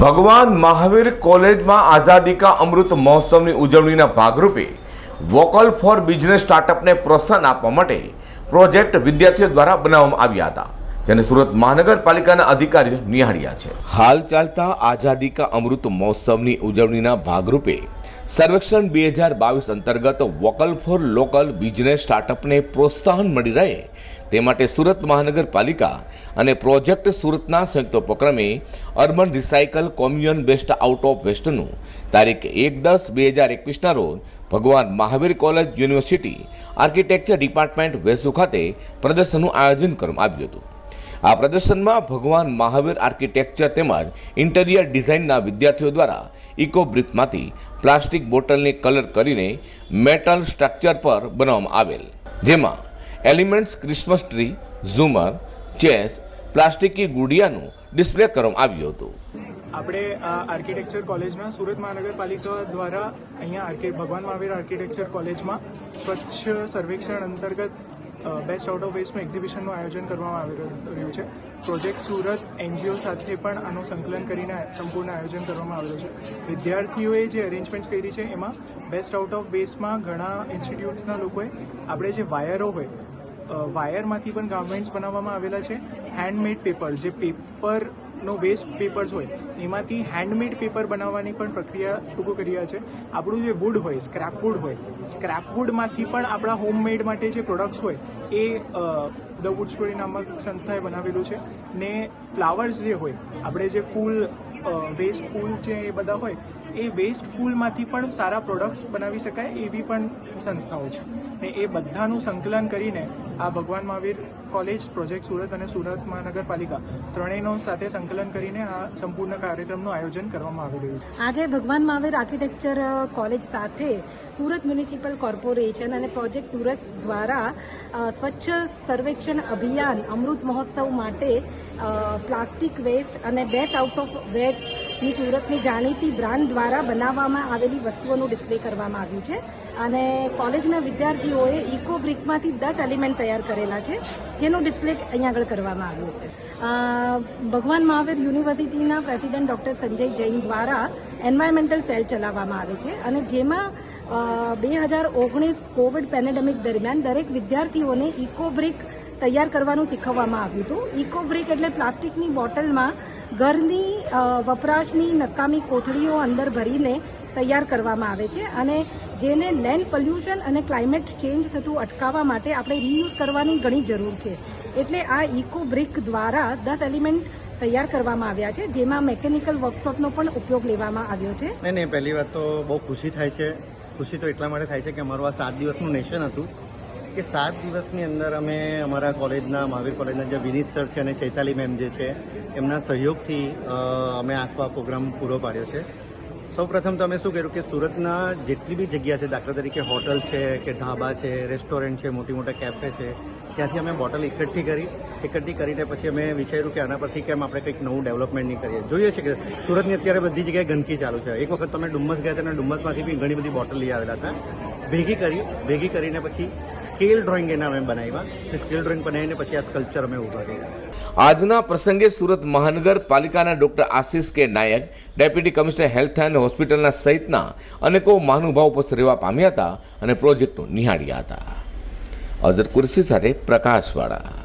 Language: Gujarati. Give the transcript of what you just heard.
ભગવાન મહાવીર કોલેજમાં આઝાદી કા અમૃત મહોત્સવની ઉજવણીના ભાગરૂપે વોકલ ફોર બિઝનેસ સ્ટાર્ટઅપને પ્રોત્સાહન આપવા માટે પ્રોજેક્ટ વિદ્યાર્થીઓ દ્વારા બનાવવામાં આવ્યા હતા, જેને સુરત મહાનગરપાલિકાના અધિકારીઓ નિહાળ્યા છે. હાલ ચાલતા આઝાદી કા અમૃત મહોત્સવની ઉજવણીના ભાગરૂપે સર્વેક્ષણ બે હજાર બાવીસ અંતર્ગત વોકલ ફોર લોકલ બિઝનેસ સ્ટાર્ટઅપને પ્રોત્સાહન મળી રહે તે માટે સુરત મહાનગરપાલિકા અને પ્રોજેક્ટ સુરતના સંયુક્ત ઉપક્રમે urban recycle commune best out of વેસ્ટનું તારીખ એક દસ બે હજાર એકવીસના રોજ ભગવાન Mahavir college university architecture department Vesu ખાતે પ્રદર્શનનું આયોજન કરવામાં આવ્યું હતું. આ પ્રદર્શનમાં ભગવાન મહાવીર આર્કિટેક્ચર તેમજ ઇન્ટિરિયર ડિઝાઇનના વિદ્યાર્થીઓ દ્વારા ઇકો બ્રીફમાંથી પ્લાસ્ટિક બોટલને કલર કરીને મેટલ સ્ટ્રક્ચર પર બનાવવામાં આવેલ. જેમાં એલિમેન્ટ્સ ક્રિસમસ ટ્રી, ઝુમર, ચેસ, પ્લાસ્ટિકી ગુડિયાનું ડિસ્પ્લે કરવામાં આવ્યું હતું. આપણે આર્કિટેક્ચર કોલેજમાં સુરત મહાનગરપાલિકા દ્વારા અહીંયા ભગવાન મહાવીર આર્કિટેક્ચર કોલેજમાં સ્વચ્છ સર્વેક્ષણ અંતર્ગત બેસ્ટ આઉટ ઓફ વેસ્ટનું એક્ઝિબિશનનું આયોજન કરવામાં આવી રહ્યું- છે. પ્રોજેક્ટ સુરત એનજીઓ સાથે પણ આનું સંકલન કરીને સંપૂર્ણ આયોજન કરવામાં આવેલું છે. વિદ્યાર્થીઓએ જે અરેન્જમેન્ટ્સ કરી છે, એમાં બેસ્ટ આઉટ ઓફ વેસ્ટમાં ઘણા ઇન્સ્ટિટ્યૂટ્સના લોકોએ આપણે જે વાયરો હોય વાયરમાંથી પણ ગાર્મેન્ટ્સ બનાવવામાં આવેલા છે. હેન્ડમેડ પેપર જે પેપરનો વેસ્ટ પેપર્સ હોય, એમાંથી હેન્ડમેડ પેપર બનાવવાની પણ પ્રક્રિયા શરૂ કરી છે. આપણું જે વુડ હોય સ્ક્રેપ વુડ હોય સ્ક્રેપ વુડમાંથી પણ આપણા હોમમેડ માટે જે પ્રોડક્ટ્સ હોય, એ ધ વુડ સ્ટોરી નામક સંસ્થાએ બનાવેલું છે. ને ફ્લાવર્સ જે હોય, આપણે જે ફૂલ વેસ્ટ ફૂલ જે એ બધા હોય, એ વેસ્ટ ફૂલમાંથી પણ સારા પ્રોડક્ટ્સ બનાવી શકાય એવી પણ સંસ્થાઓ છે. ને એ બધાનું સંકલન કરીને આ ભગવાન મહાવીર કોલેજ પ્રોજેક્ટ સુરત અને સુરત મહાનગરપાલિકા ત્રણેયનો સાથે સંકલન કરીને આ સંપૂર્ણ કાર્યક્રમનું આયોજન કરવામાં આવી રહ્યું છે. આજે ભગવાન મહાવીર આર્કિટેક્ચર કોલેજ સાથે સુરત મ્યુનિસિપલ કોર્પોરેશન અને પ્રોજેક્ટ સુરત દ્વારા સ્વચ્છ સર્વેક્ષણ અભિયાન અમૃત મહોત્સવ માટે પ્લાસ્ટિક વેસ્ટ અને બેસ્ટ આઉટ ઓફ વેસ્ટની સુરતની જાણીતી બ્રાન્ડ દ્વારા બનાવવામાં આવેલી વસ્તુઓનું ડિસ્પ્લે કરવામાં આવ્યું છે. અને કોલેજના વિદ્યાર્થીઓએ ઇકો બ્રિકમાંથી દસ એલિમેન્ટ તૈયાર કરેલા છે, જેનું ડિસ્પ્લે અહીંયા આગળ કરવામાં આવ્યું છે. ભગવાન મહાવીર યુનિવર્સિટીના પ્રેસિડેન્ટ ડૉક્ટર સંજય જૈન દ્વારા એન્વાયરમેન્ટલ સેલ ચલાવવામાં આવે છે. અને જેમાં બે હજાર ઓગણીસ કોવિડ પેનેડેમિક દરમિયાન દરેક વિદ્યાર્થીઓને ઇકો બ્રિક તૈયાર કરવાનું શીખવવામાં આવ્યું હતું. ઇકો બ્રિક એટલે પ્લાસ્ટિકની બોટલમાં ઘરની વપરાશની નકામી કોથળીઓ અંદર ભરીને તૈયાર કરવામાં આવે છે અને જેને લેન્ડ પોલ્યુશન અને ક્લાઇમેટ ચેન્જ થતું અટકાવવા માટે આપણે રીયુઝ કરવાની ઘણી જરૂર છે. એટલે આ ઇકો બ્રિક દ્વારા દસ એલિમેન્ટ તૈયાર કરવામાં આવ્યા છે, જેમાં મેકેનિકલ વર્કશોપનો પણ ઉપયોગ લેવામાં આવ્યો છે. નહીં નહીં, પહેલી વાત તો બહુ ખુશી થાય છે. ખુશી તો એટલા માટે થાય છે કે અમારું આ સાત દિવસનું નેશન હતું. કે સાત દિવસની અંદર અમે અમારા કોલેજના, મહાવીર કોલેજના જે વિનીત સર છે અને ચૈતાલી મેમ જે છે, એમના સહયોગથી અમે આખો આ પ્રોગ્રામ પૂરો પાડ્યો છે. સૌ પ્રથમ તો અમે શું કર્યું કે સુરતના જેટલી બી જગ્યા છે, દાખલા તરીકે હોટલ છે કે ઢાબા છે, રેસ્ટોરન્ટ છે મોટી મોટા કેફે છે, ત્યાંથી અમે બોટલ એકઠી કરી. એકઠી કરીને પછી અમે વિચાર્યું કે આના પરથી કેમ આપણે કંઈક નવું ડેવલપમેન્ટ નહીં કરીએ. જોઈએ છે કે સુરતની અત્યારે બધી જગ્યાએ ગંદકી ચાલુ છે. એક વખત તમે ડુમ્મસ ગયા હતા અને ડુમ્મસમાંથી બી ઘણી બધી બોટલ લઈ આવેલા હતા. ભેગી કરી ભેગી કરીને પછી સ્કેલ ડ્રોઈંગ એના અમે બનાવ્યા. સ્કેલ ડ્રોઈંગ બનાવીને પછી આ સ્કલ્પચર અમે ઊભા કર્યા છે. આજના પ્રસંગે સુરત મહાનગરપાલિકાના doctor Ashish K Nayak, deputy commissioner health and હોસ્પિટલના સહિતના અનેકો મહાનુભાવ ઉપસ્થિત રહેવા પામ્યા હતા અને પ્રોજેક્ટનું નિહાળ્યા હતા. અઝર કુરશી સાથે પ્રકાશવાળા.